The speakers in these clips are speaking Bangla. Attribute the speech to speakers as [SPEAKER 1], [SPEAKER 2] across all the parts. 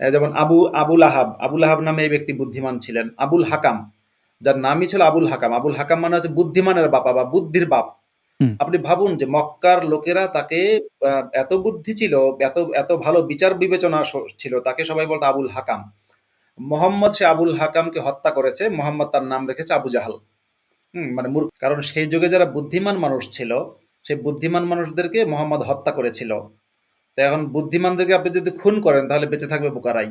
[SPEAKER 1] যেমন আবু আবুল আহাব আবুল আহাব নামে এই ব্যক্তি বুদ্ধিমান ছিলেন। আবুল হাকাম যার নামই ছিল আবুল হাকাম। আবুল হাকাম মানে হচ্ছে বুদ্ধিমানের বাবা বা বুদ্ধির বাপ। আপনি ভাবুন যে মক্কার লোকেরা তাকে এত বুদ্ধি ছিল এত এত ভালো বিচার বিবেচনা ছিল তাকে সবাই বলতো আবুল হাকাম। মোহাম্মদ সে আবুল হাকামকে হত্যা করেছে মোহাম্মদ তার নাম রেখেছে আবু জাহাল। হুম, মানে মূর্খ। কারণ সেই যুগে যারা বুদ্ধিমান মানুষ ছিল সেই বুদ্ধিমান মানুষদেরকে মোহাম্মদ হত্যা করেছিল। তো এখন বুদ্ধিমানদেরকে আপনি যদি খুন করেন, তাহলে বেঁচে থাকবে বোকারাই।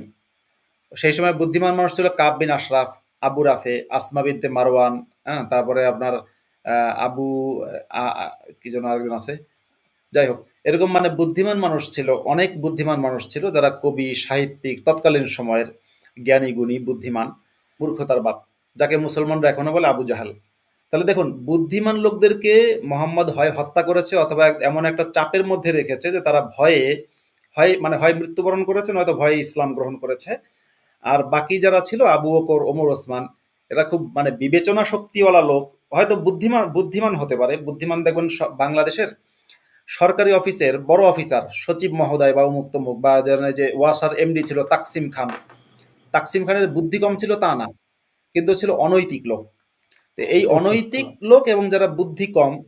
[SPEAKER 1] সেই সময় বুদ্ধিমান মানুষ ছিল কাব বিন আশরাফ, আবু রাফে, আসমা বিনতে মারওয়ান হ্যাঁ তারপরে আপনার আবু কি যেন আরেকজন আছে। যাই হোক, এরকম মানে বুদ্ধিমান মানুষ ছিল, অনেক বুদ্ধিমান মানুষ ছিল যারা কবি, সাহিত্যিক, তৎকালীন সময়ের জ্ঞানী, গুণী, বুদ্ধিমান, মূর্খতার বাপ, যাকে মুসলমানরা এখনও বলে আবু জাহাল। তাহলে দেখুন, বুদ্ধিমান লোকদেরকে মোহাম্মদ হয় হত্যা করেছে অথবা এমন একটা চাপের মধ্যে রেখেছে যে তারা ভয়ে হয় মানে হয় মৃত্যুবরণ করেছে নয়তো ভয়ে ইসলাম গ্রহণ করেছে। আর বাকি যারা ছিল, আবু বকর, ওমর, ওসমান, এরা খুব মানে বিবেচনা শক্তিওয়ালা লোক। হয়তো বুদ্ধিমান বুদ্ধিমান হতে পারে। বুদ্ধিমান দেখবেন বাংলাদেশের সরকারি অফিসের বড় অফিসার, সচিব মহোদয় বা উমুক তমুক বা যে ওয়াসার এমডি ছিল তাকসিম খান। তাকসিম খানের বুদ্ধি কম ছিল তা না, কিন্তু ছিল অনৈতিক লোক। এই
[SPEAKER 2] আচ্ছা,
[SPEAKER 1] অনৈতিক লোক এবং যারা বুদ্ধি কম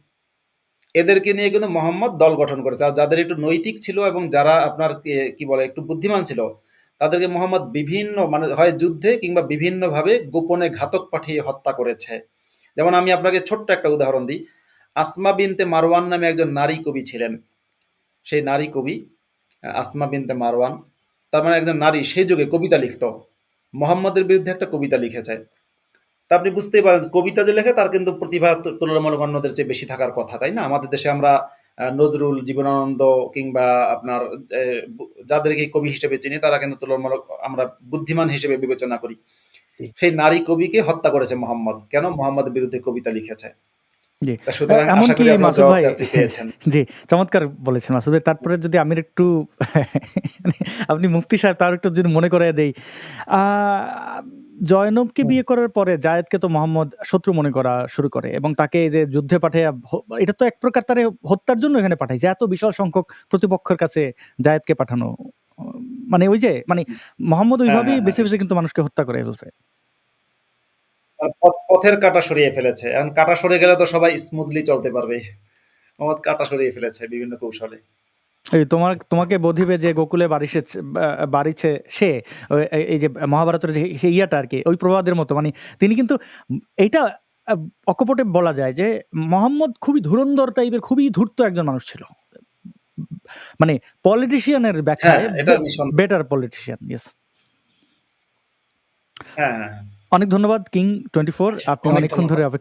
[SPEAKER 1] এদেরকে নিয়ে কিন্তু মোহাম্মদ দল গঠন করেছে। আর যাদের একটু নৈতিক ছিল এবং যারা আপনার কি- কি বলে একটু বুদ্ধিমান ছিল তাদেরকে মোহাম্মদ বিভিন্ন মানে হয় যুদ্ধে কিংবা বিভিন্নভাবে গোপনে ঘাতক পাঠিয়ে হত্যা করেছে। যেমন আমি আপনাকে ছোট্ট একটা উদাহরণ দিই। আসমা বিনতে মারওয়ান নামে একজন নারী কবি ছিলেন। সেই নারী কবি আসমা বিনতে মারওয়ান তার মানে একজন নারী সেই যুগে কবিতা লিখত। মোহাম্মদের বিরুদ্ধে একটা কবিতা লিখেছে। তা আপনি বুঝতেই পারেন কবিতা যে লেখে তার কিন্তু প্রতিভা তুলনামূলক অন্যদের চেয়ে বেশি থাকার কথা তাই না? আমাদের দেশে আমরা নজরুল জীবনানন্দ কিংবা আপনার যাদেরকে কবি হিসেবে চিনি তারা কিন্তু তুলনামূলক আমরা বুদ্ধিমান হিসেবে বিবেচনা করি। সেই নারী কবিকে হত্যা করেছে মোহাম্মদ। কেন মোহাম্মদের বিরুদ্ধে কবিতা লিখেছে?
[SPEAKER 2] এমনকি মাসুদ ভাই জি চমৎকার বলেছেন মাসুদ ভাই। তারপরে যদি আমি একটু আপনি মুফতি সাহেব তার একটু যদি মনে করে দেই। আহ, জয়নবকে বিয়ে করার পরে জায়েদকে তো মোহাম্মদ শত্রু মনে করা শুরু করে এবং তাকে এই যে যুদ্ধে পাঠিয়ে এটা তো এক প্রকার তার হত্যার জন্য এখানে পাঠায় যে এত বিশাল সংখ্যক প্রতিপক্ষের কাছে জায়েদকে পাঠানো। মানে ওই যে মানে মোহাম্মদ ওইভাবেই
[SPEAKER 1] হ্যাঁ,
[SPEAKER 2] বেছে বেছে কিন্তু মানুষকে হত্যা করে ফেলছে।
[SPEAKER 1] পথের কাটা সরিয়ে ফেলেছে। কাটা সরে গেলে তো সবাই স্মুথলি চলতে পারবে। মোহাম্মদ কাটা সরিয়ে ফেলেছে বিভিন্ন কৌশলে।
[SPEAKER 2] তোমার তোমাকে বোধিবে যে গোকুলে বাড়িছে বাড়িছে সে এই- যে মহাভারতের যে ইয়াটা আর কি ওই প্রবাদের মতো মানে তিনি কিন্তু এইটা অকপটে বলা যায় যে মোহাম্মদ খুবই ধুরন্ধর টাইপের খুবই ধূর্ত একজন মানুষ ছিল। মানে পলিটিশিয়ানের ব্যাখ্যায়
[SPEAKER 1] হ্যাঁ,
[SPEAKER 2] বেটার পলিটিশিয়ান ইয়েস। অনেক ধন্যবাদ কিং টোয়েন্টি ফোর আপনি অনেকক্ষণ ধরে অপেক্ষা